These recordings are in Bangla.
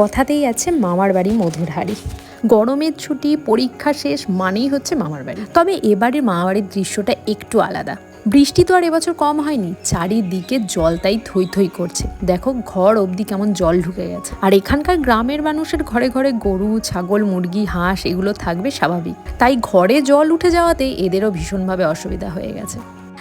কথাতেই আছে মামার বাড়ি মধুর হাড়ি গরমের ছুটি, পরীক্ষা শেষ মানেই হচ্ছে মামার বাড়ি। তবে এবারের মামার বাড়ির দৃশ্যটা একটু আলাদা। বৃষ্টি তো আর এবছর কম হয়নি, চারিদিকে জল তাই থই থই করছে। দেখো ঘর অবধি কেমন জল ঢুকে গেছে। আর এখানকার গ্রামের মানুষের ঘরে ঘরে গরু, ছাগল, মুরগি, হাঁস এগুলো থাকবে স্বাভাবিক। তাই ঘরে জল উঠে যাওয়াতে এদেরও ভীষণভাবে অসুবিধা হয়ে গেছে।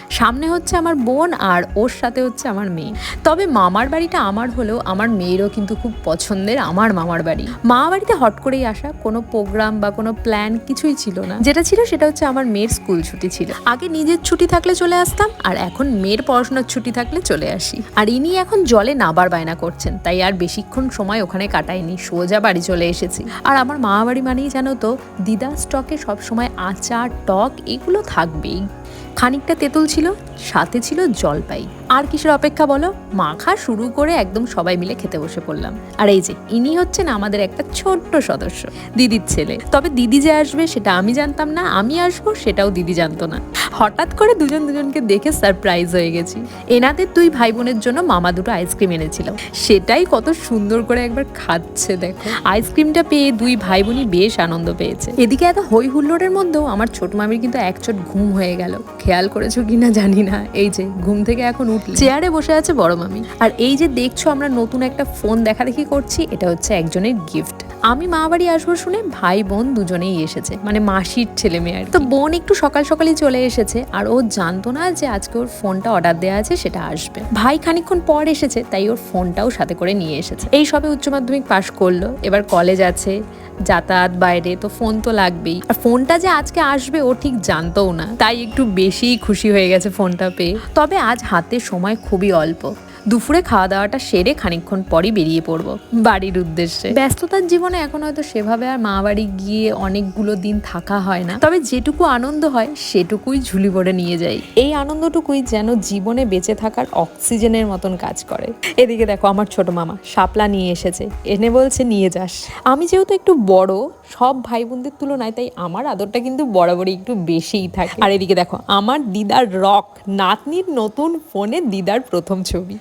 সামনে হচ্ছে আমার বোন আর ওর সাথে হচ্ছে আমার মেয়ে। তবে মামার বাড়িটা আমার হলেও আমার মেয়েরও কিন্তু খুব পছন্দের আমার মামার বাড়ি। মা বাড়িতে হট করেই আসা, কোনো প্রোগ্রাম বা কোনো প্ল্যান কিছুই ছিল না। যেটা ছিল সেটা হচ্ছে আমার মেয়ের স্কুল ছুটি ছিল। আগে নিজের ছুটি থাকলে চলে আসতাম, আর এখন মেয়ের পড়াশোনার ছুটি থাকলে চলে আসি। আর ইনি এখন জলে নাবার বায়না করছেন, তাই আর বেশিক্ষণ সময় ওখানে কাটায়নি, সোজা বাড়ি চলে এসেছি। আর আমার মামা বাড়ি মানেই জানো তো, দিদা স্টকে সবসময় আচার, টক এগুলো থাকবেই। খানিকটা তেঁতুল ছিল, সাথে ছিল জলপাই। আর কিসের অপেক্ষা বলো? মাখা শুরু করে একদম সবাই মিলে খেতে বসে পড়লাম। আর এই যে, ইনি হচ্ছেন আমাদের একটা ছোট্ট সদস্য, দিদির ছেলে। তবে দিদি যে আসবে সেটা আমি জানতাম না, আমি আসব সেটাও দিদি জানতো না। হঠাৎ করে দুজন দুজনকে দেখে সারপ্রাইজ হয়ে গেছি। এনাদের দুই ভাই বোনের জন্য মামা দুটো আইসক্রিম এনেছিল সেটাই কত সুন্দর করে একবার খাচ্ছে দেখো। আইসক্রিমটা পেয়ে দুই ভাই বোনই বেশ আনন্দ পেয়েছে। এদিকে এত হই হুল্লোড়ের মধ্যেও আমার ছোট মামির কিন্তু একচোট ঘুম হয়ে গেল। খেয়াল করেছ কিনা জানি না। এই যে ঘুম থেকে এখন উঠল। চেয়ারে বসে আছে বড় মামি। আর এই যে দেখছ আমরা নতুন একটা ফোন দেখা দেখি করছি এটা হচ্ছে একজনের গিফট আমি মা বাড়ি আসব শুনে ভাই বোন দুজনেই এসেছে মানে মাসির ছেলে মেয়ে তো বোন একটু সকাল সকালই চলে এসেছে আর ও জানতো না যে আজকে ওর ফোনটা অর্ডার দেওয়া আছে সেটা আসবে। ভাই খানিকক্ষণ পর এসেছে তাই ওর ফোনটাও সাথে করে নিয়ে এসেছে। এই সবে উচ্চ মাধ্যমিক পাশ করল এবার কলেজ আছে যাতায়াত বাইরে, তো ফোন তো লাগবেই। আর ফোনটা যে আজকে আসবে, ও ঠিক জানতো না। তাই একটু বেশিই খুশি হয়ে গেছে ফোনটা পেয়ে। তবে আজ হাতে সময় খুবই অল্প। দুপুরে খাওয়া দাওয়াটা সেরে খানিকক্ষণ পরই বেরিয়ে পড়ব বাড়ির উদ্দেশ্যে। ব্যস্ততার জীবনে এখন হয়তো সেভাবে আর মা বাড়ি গিয়ে অনেকগুলো দিন থাকা হয় না। তবে যেটুকু আনন্দ হয়, সেটুকুই ঝুলি ভরে নিয়ে যাই। এই আনন্দটুকুই যেন জীবনে বেঁচে থাকার অক্সিজেনের মতন কাজ করে। এদিকে দেখো আমার ছোট মামা, শাপলা নিয়ে এসেছে। এনে বলছে, নিয়ে যাস। আমি যেহেতু একটু বড়, সব ভাই বোনদের তুলনায় তাই আমার আদরটা কিন্তু বরাবরই একটু বেশিই থাকে। আর এদিকে দেখো, আমার দিদার রক, নাতনির নতুন ফোনে দিদার প্রথম ছবি।